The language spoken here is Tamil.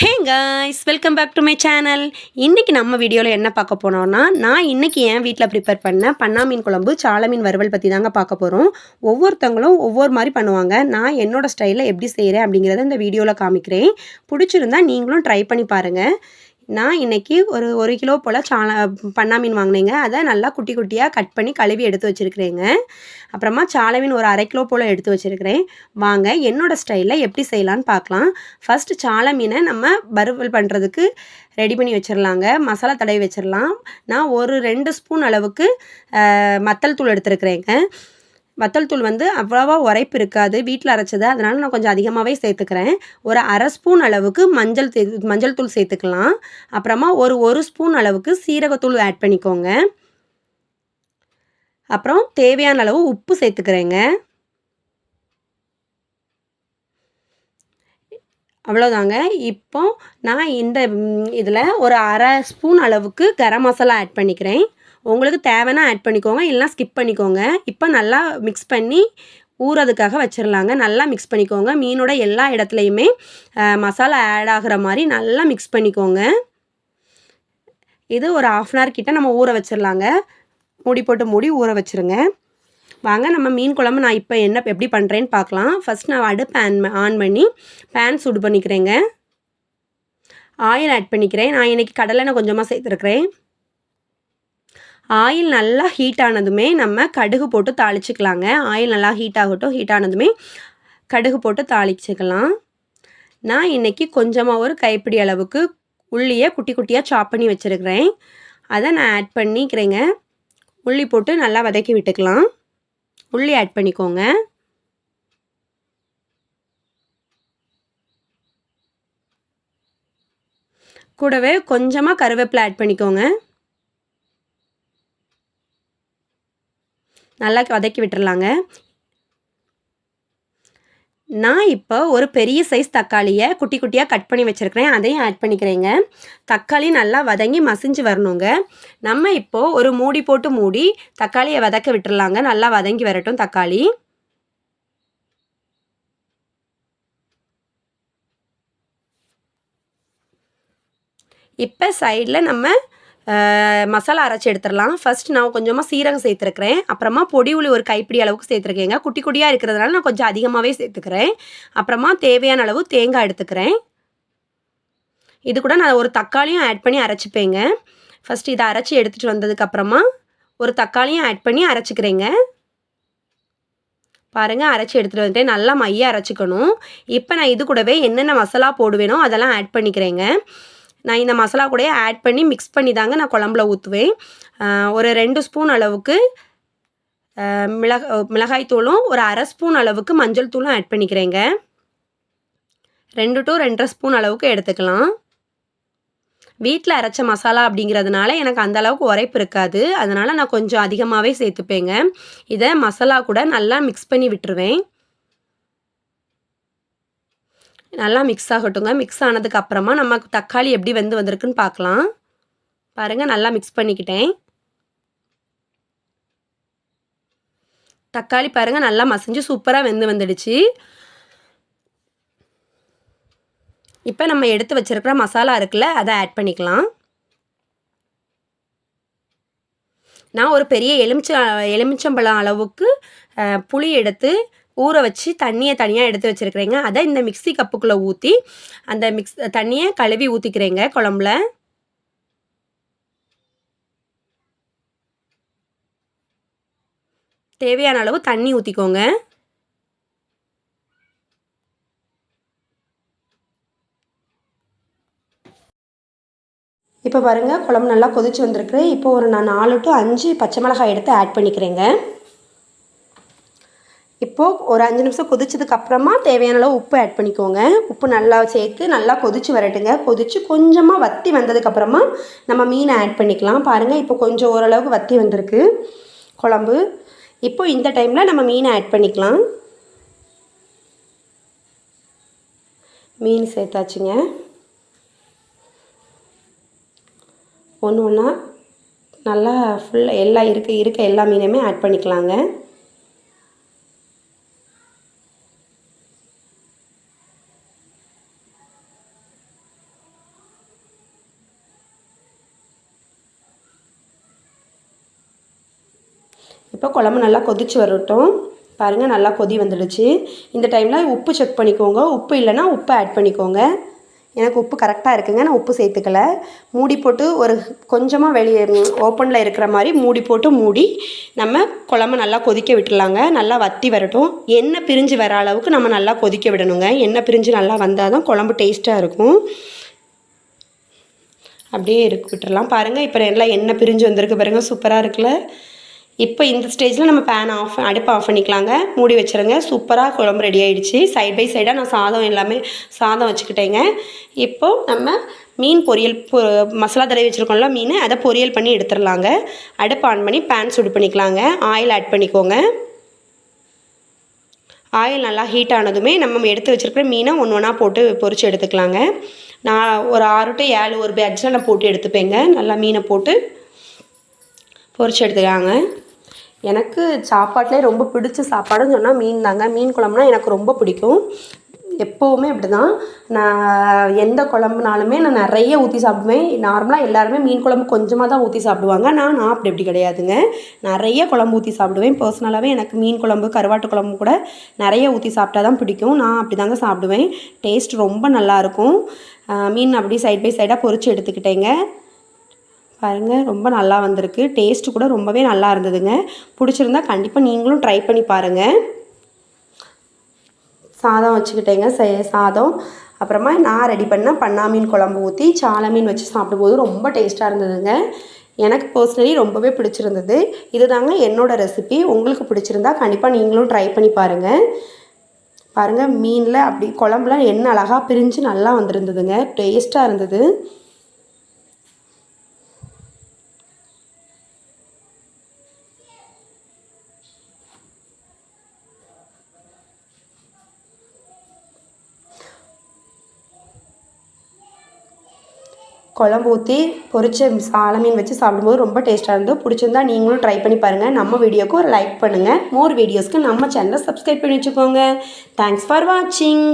Hey guys welcome back to my channel இன்றைக்கி நம்ம வீடியோவில் என்ன பார்க்க போனோம்னா நான் இன்றைக்கி என் வீட்டில் ப்ரிப்பேர் பண்ண பண்ணா மீன் குழம்பு சால மீன் வறுவல் பற்றி தாங்க பார்க்க போகிறோம் ஒவ்வொருத்தவங்களும் ஒவ்வொரு மாதிரி பண்ணுவாங்க. நான் என்னோடய ஸ்டைலில் எப்படி செய்கிறேன் அப்படிங்கிறத இந்த வீடியோவில் காமிக்கிறேன். பிடிச்சிருந்தா நீங்களும் ட்ரை பண்ணி பாருங்கள் நான் இன்றைக்கி ஒரு ஒரு கிலோ போல் சால பண்ணா மீன் வாங்கினேங்க. அதை நல்லா குட்டி குட்டியாக கட் பண்ணி கழுவி எடுத்து வச்சுருக்கிறேங்க. அப்புறமா சாலை மீன் ஒரு அரை கிலோ போல் எடுத்து வச்சுருக்கிறேன். வாங்க என்னோடய ஸ்டைலில் எப்படி செய்யலான்னு பார்க்கலாம் ஃபஸ்ட்டு சாலை மீனை நம்ம வறுவல் பண்ணுறதுக்கு ரெடி பண்ணி வச்சிடலாங்க மசாலா தடவி வச்சிடலாம் நான் ஒரு ரெண்டு ஸ்பூன் அளவுக்கு மத்தல் தூள் எடுத்துருக்குறேங்க. வத்தல் தூள் வந்து அவ்வளோவா உரைப்பு இருக்காது. வீட்டில் அரைச்சது. அதனால் நான் கொஞ்சம் அதிகமாகவே சேர்த்துக்கிறேன். ஒரு அரை ஸ்பூன் அளவுக்கு மஞ்சள் தே மஞ்சள் தூள் சேர்த்துக்கலாம். அப்புறமா ஒரு ஒரு ஸ்பூன் அளவுக்கு சீரகத்தூள் ஆட் பண்ணிக்கோங்க. அப்புறம் தேவையான அளவு உப்பு சேர்த்துக்கிறேங்க. அவ்வளோதாங்க இப்போ நான் இந்த இதில் ஒரு அரை ஸ்பூன் அளவுக்கு கரம் மசாலா ஆட் பண்ணிக்கிறேன். உங்களுக்கு தேவைன்னா ஆட் பண்ணிக்கோங்க இல்லைனா ஸ்கிப் பண்ணிக்கோங்க. இப்போ நல்லா மிக்ஸ் பண்ணி ஊறதுக்காக வச்சிடலாங்க நல்லா மிக்ஸ் பண்ணிக்கோங்க. மீனோட எல்லா இடத்துலையுமே மசாலா ஆட் ஆகிற மாதிரி நல்லா மிக்ஸ் பண்ணிக்கோங்க. இது ஒரு ஆஃப் அன் ஹவர் கிட்ட நம்ம ஊற வச்சிடலாங்க மூடி போட்டு மூடி ஊற வச்சுருங்க. வாங்க நம்ம மீன் குழம்பு நான் இப்போ என்ன எப்படி பண்ணுறேன்னு பார்க்கலாம். ஃபஸ்ட் நான் அடுப்பேன் ஆன் பண்ணி பேன் சூடு பண்ணிக்கிறேங்க. ஆயில் ஆட் பண்ணிக்கிறேன். நான் இன்றைக்கி கடலெண்ணெய் கொஞ்சமாக சேர்த்துருக்குறேன். ஆயில் நல்லா ஹீட் ஆனதுமே நம்ம கடுகு போட்டு தாளிச்சிக்கலாங்க. ஆயில் நல்லா ஹீட் ஆகட்டும் ஹீட் ஆனதுமே கடுகு போட்டு தாளிச்சிக்கலாம். நான் இன்றைக்கி கொஞ்சமாக ஒரு கைப்பிடி அளவுக்கு உள்ளியை குட்டி குட்டியாக சாப் பண்ணி வச்சுருக்கிறேன். அதை நான் ஆட் பண்ணிக்கிறேங்க. உள்ளி போட்டு நல்லா வதக்கி விட்டுக்கலாம். உள்ளி ஆட் பண்ணிக்கோங்க. கூடவே கொஞ்சமாக கருவேப்பிலை ஆட் பண்ணிக்கோங்க. நல்லா வதக்கி விட்டுறலாங்க. நான் இப்போ ஒரு பெரிய சைஸ் தக்காளியை குட்டி குட்டியாக கட் பண்ணி வச்சுருக்கிறேன். அதையும் ஆட் பண்ணிக்கிறேங்க. தக்காளி நல்லா வதங்கி மசிஞ்சு வரணுங்க. நம்ம இப்போது ஒரு மூடி போட்டு மூடி தக்காளியை வதக்க விட்டுறலாங்க. நல்லா வதங்கி வரட்டும் தக்காளி. இப்போ சைடில் நம்ம மசாலா அரைச்சி எடுத்துடலாம். ஃபஸ்ட் நான் கொஞ்சமாக சீரகம் சேர்த்துருக்குறேன். அப்புறமா பொடி உளி ஒரு கைப்பிடி அளவுக்கு சேர்த்துருக்கேங்க. குட்டி குட்டியாக இருக்கிறதுனால நான் கொஞ்சம் அதிகமாகவே சேர்த்துக்கிறேன். அப்புறமா தேவையான அளவு தேங்காய் எடுத்துக்கிறேன். இது கூட நான் ஒரு தக்காளியும் ஆட் பண்ணி அரைச்சிப்பேங்க. ஃபஸ்ட் இதை அரைச்சி எடுத்துகிட்டு வந்ததுக்கப்புறமா ஒரு தக்காளியும் ஆட் பண்ணி அரைச்சிக்கிறேங்க. பாருங்கள் அரைச்சி எடுத்துகிட்டு வந்துட்டேன். நல்லா மைய அரைச்சிக்கணும். இப்போ நான் இது கூடவே என்னென்ன மசாலா போடுவேனோ அதெல்லாம் ஆட் பண்ணிக்கிறேங்க. நான் இந்த மசாலா கூட ஆட் பண்ணி மிக்ஸ் பண்ணி தாங்க நான் குழம்புல ஊற்றுவேன் ஒரு ரெண்டு ஸ்பூன் அளவுக்கு மிளக மிளகாய் தூளும் ஒரு அரை ஸ்பூன் அளவுக்கு மஞ்சள் தூளும் ஆட் பண்ணிக்கிறேங்க. ரெண்டு டு ரெண்டரை ஸ்பூன் அளவுக்கு எடுத்துக்கலாம். வீட்டில் அரைச்ச மசாலா அப்படிங்கிறதுனால எனக்கு அந்த அளவுக்கு உரைப்பு இருக்காது. அதனால் நான் கொஞ்சம் அதிகமாகவே சேர்த்துப்பேங்க. இதை மசாலா கூட நல்லா மிக்ஸ் பண்ணி விட்டுருவேன். நல்லா மிக்ஸ் ஆகட்டுங்க. மிக்ஸ் ஆனதுக்கு அப்புறமா நம்ம தக்காளி எப்படி வெந்து வந்திருக்குன்னு பார்க்கலாம். பாருங்கள் நல்லா மிக்ஸ் பண்ணிக்கிட்டேன். தக்காளி பாருங்கள் நல்லா மசிஞ்சு சூப்பராக வெந்து வந்துடுச்சு. இப்போ நம்ம எடுத்து வச்சுருக்கிற மசாலா இருக்குல்ல அதை ஆட் பண்ணிக்கலாம். நான் ஒரு பெரிய எலுமிச்ச எலுமிச்சம்பழம் அளவுக்கு புளி எடுத்து ஊற வச்சு தண்ணியை தனியாக எடுத்து வச்சுருக்கிறேங்க. அதை இந்த மிக்சி கப்புக்குள்ளே ஊற்றி அந்த மிக்ஸ் தண்ணியை கழுவி ஊற்றிக்கிறேங்க குழம்புல. தேவையான அளவு தண்ணி ஊற்றிக்கோங்க இப்போ பாருங்கள் குழம்பு நல்லா கொதிச்சு வந்திருக்கு. இப்போ ஒரு நான் நாலு டு அஞ்சு பச்சை மிளகாய் எடுத்து ஆட் பண்ணிக்கிறேங்க. இப்போது ஒரு அஞ்சு நிமிஷம் கொதிச்சதுக்கு அப்புறமா தேவையான அளவு உப்பு ஆட் பண்ணிக்கோங்க. உப்பு நல்லா சேர்த்து நல்லா கொதிச்சு வரட்டுங்க. கொதித்து கொஞ்சமாக வத்தி வந்ததுக்கப்புறமா நம்ம மீனை ஆட் பண்ணிக்கலாம். பாருங்கள் இப்போ கொஞ்சம் ஓரளவுக்கு வத்தி வந்திருக்கு. குழம்பு. இப்போ இந்த டைமில் நம்ம மீனை ஆட் பண்ணிக்கலாம். மீன் சேர்த்தாச்சுங்க. ஒன்று ஒன்றா நல்லா ஃபுல்லாக எல்லா இருக்க இருக்க எல்லா மீனையுமே ஆட் பண்ணிக்கலாங்க. இப்போ குழம்பு நல்லா கொதிச்சு வரட்டும். பாருங்கள் நல்லா கொதி வந்துடுச்சு. இந்த டைமில் உப்பு செக் பண்ணிக்கோங்க. உப்பு இல்லைன்னா உப்பு ஆட் பண்ணிக்கோங்க. எனக்கு உப்பு கரெக்டாக இருக்குங்க. நான் உப்பு சேர்த்துக்கல. மூடி போட்டு ஒரு கொஞ்சமாக வெளியே ஓப்பனில் இருக்கிற மாதிரி மூடி போட்டு மூடி நம்ம குழம்பு நல்லா கொதிக்க விட்டுடலாங்க. நல்லா வத்தி வரட்டும். எண்ணெய் பிரிஞ்சு வர அளவுக்கு நம்ம நல்லா கொதிக்க விடணுங்க. எண்ணெய் பிரிஞ்சு நல்லா வந்தால் தான் குழம்பு டேஸ்ட்டாக இருக்கும். அப்படியே இருக்கு விட்டுறலாம் பாருங்கள் இப்போ எல்லாம் எண்ணெய் பிரிஞ்சு வந்திருக்கு பாருங்கள் சூப்பராக இருக்குல்ல. இப்போ இந்த ஸ்டேஜில் நம்ம பேன் ஆஃப் அடுப்பு ஆஃப் பண்ணிக்கலாங்க. மூடி வச்சுருங்க. சூப்பராக குழம்பு ரெடி ஆகிடுச்சு சைட் பை சைடாக நான் சாதம் எல்லாமே சாதம் வச்சுக்கிட்டேங்க. இப்போது நம்ம மீன் பொரியல் பொ மசாலா தடவி வச்சுருக்கோம்ல மீன் அதை பொரியல் பண்ணி எடுத்துடலாங்க அடுப்பு ஆன் பண்ணி பேன் சூடு பண்ணிக்கலாங்க. ஆயில் ஆட் பண்ணிக்கோங்க. ஆயில் நல்லா ஹீட் ஆனதுமே நம்ம எடுத்து வச்சுருக்கிற மீனை ஒன்று ஒன்றா போட்டு பொரிச்சு எடுத்துக்கலாங்க. நான் ஒரு ஆறு டு ஏழு ஒரு பேட்சில் நான் போட்டு எடுத்துப்பேங்க. நல்லா மீனை போட்டு பொரிச்சு எடுத்துக்கலாங்க. எனக்கு சாப்பாட்டிலே ரொம்ப பிடிச்ச சாப்பாடுன்னு சொன்னால் மீன் தாங்க. மீன் குழம்புனா எனக்கு ரொம்ப பிடிக்கும். எப்போவுமே அப்படி தான் நான் எந்த குழம்புனாலுமே நான் நிறைய ஊற்றி சாப்பிடுவேன். நார்மலாக எல்லாருமே மீன் குழம்பு கொஞ்சமாக தான் ஊற்றி சாப்பிடுவாங்க. நான் நான் அப்படி அப்படி கிடையாதுங்க. நிறைய குழம்பு ஊற்றி சாப்பிடுவேன். பர்சனலாகவே எனக்கு மீன் குழம்பு கருவாட்டு குழம்பு கூட நிறைய ஊற்றி சாப்பிட்டா தான் பிடிக்கும். நான் அப்படி தாங்க சாப்பிடுவேன். டேஸ்ட் ரொம்ப நல்லாயிருக்கும் மீன் அப்படி சைட் பை சைடாக பொரித்து எடுத்துக்கிட்டேங்க. பாருங்கள் ரொம்ப நல்லா வந்திருக்கு. டேஸ்ட்டு கூட ரொம்பவே நல்லா இருந்ததுங்க. பிடிச்சிருந்தா கண்டிப்பாக நீங்களும் ட்ரை பண்ணி பாருங்கள் சாதம் வச்சுக்கிட்டேங்க ச சாதம். அப்புறமா நான் ரெடி பண்ண பண்ணா மீன் குழம்பு ஊற்றி சாலை மீன் வச்சு சாப்பிடும்போது ரொம்ப டேஸ்ட்டாக இருந்ததுங்க. எனக்கு பர்சனலி ரொம்பவே பிடிச்சிருந்தது. இதுதாங்க என்னோடய ரெசிபி உங்களுக்கு பிடிச்சிருந்தா கண்டிப்பாக நீங்களும் ட்ரை பண்ணி பாருங்கள் பாருங்கள் மீனில் அப்படி குழம்புல எண்ணெய் அழகாக பிரிஞ்சு நல்லா வந்திருந்ததுங்க. டேஸ்ட்டாக இருந்தது. குழம்பு ஊற்றி பொரிச்ச சால மீன் வச்சு சாப்பிடும்போது ரொம்ப டேஸ்ட்டாக இருந்தது. பிடிச்சிருந்தா நீங்களும் ட்ரை பண்ணி பாருங்கள் நம்ம வீடியோக்கு ஒரு லைக் பண்ணுங்கள் மோர் வீடியோஸ்க்கு நம்ம சேனலை சப்ஸ்கிரைப் பண்ணி வச்சுக்கோங்க. தேங்க்ஸ் ஃபார் வாட்சிங்